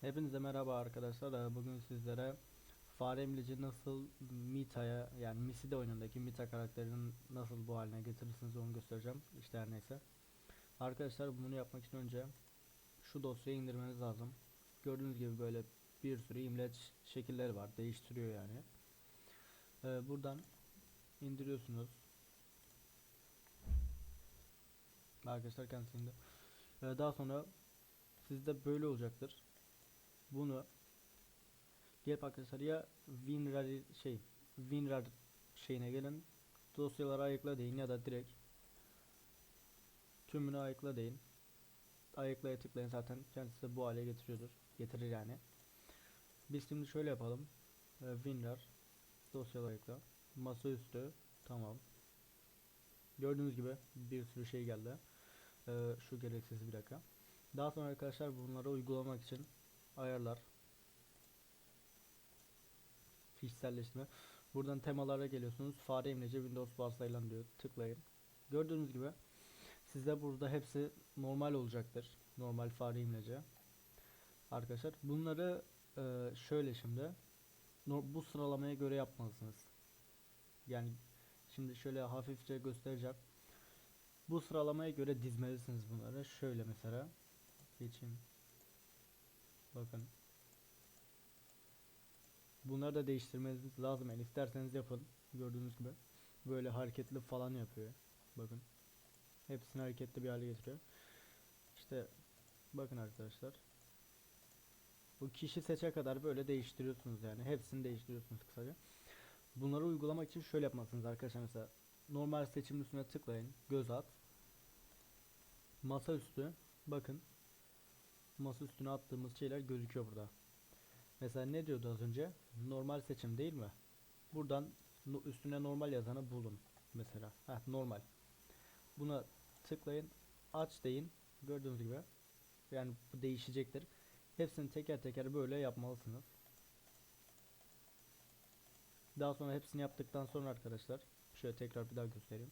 Hepinize merhaba arkadaşlar. Ee, Bugün sizlere Fare Emlici nasıl Mita'ya yani Miside oyunundaki Mita karakterinin nasıl bu haline getirirsiniz onu göstereceğim. İşte her neyse. Arkadaşlar bunu yapmak için önce şu dosyayı indirmeniz lazım. Gördüğünüz gibi böyle bir sürü imleç şekilleri var. Değiştiriyor yani. Ee, buradan indiriyorsunuz. Arkadaşlar kendisi indi. Ee, daha sonra sizde böyle olacaktır. Bunu gelip arkadaşlar ya WinRAR şey WinRAR şeyine gelin dosyaları ayıkla deyin ya da direkt tümünü ayıkla deyin. Ayıklaya tıklayın zaten kendisi bu hale getiriyordur. Getirir yani. Biz şimdi şöyle yapalım. Ee, WinRAR dosyaları ayıkla. Masaüstü tamam. Gördüğünüz gibi bir sürü şey geldi. Ee, şu gereksiz bir dakika. Daha sonra arkadaşlar bunları uygulamak için ayarlar. Kişiselleştirme. Buradan temalara geliyorsunuz. Fare imleci Windows varsayılan diyor. Tıklayın. Gördüğünüz gibi sizde burada hepsi normal olacaktır. Normal fare imleci. Arkadaşlar bunları e, şöyle şimdi. Bu sıralamaya göre yapmalısınız. Yani şimdi şöyle hafifçe göstereceğim. Bu sıralamaya göre dizmelisiniz bunları. Şöyle mesela geçeyim Bakın. Bunları da değiştirmeniz lazım. Yani isterseniz yapın. Gördüğünüz gibi. Böyle hareketli falan yapıyor. Bakın. Hepsini hareketli bir hale getiriyor. İşte bakın arkadaşlar. Bu kişi seçe kadar böyle değiştiriyorsunuz yani. Hepsini değiştiriyorsunuz kısaca. Bunları uygulamak için şöyle yapmalısınız arkadaşlar mesela. Normal seçimin üstüne tıklayın. Göz at. Masaüstü. Bakın masa üstüne attığımız şeyler gözüküyor burada. Mesela ne diyordu az önce? Normal seçim değil mi? Buradan üstüne normal yazanı bulun. Mesela. Heh, normal. Buna tıklayın. Aç deyin. Gördüğünüz gibi. Yani bu değişecektir. Hepsini teker teker böyle yapmalısınız. Daha sonra hepsini yaptıktan sonra arkadaşlar şöyle tekrar bir daha göstereyim.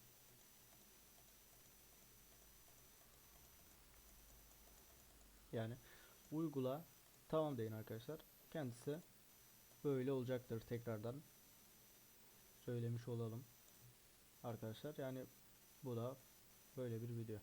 Yani uygula tamam deyin arkadaşlar. Kendisi böyle olacaktır tekrardan. Söylemiş olalım. Arkadaşlar yani bu da böyle bir video.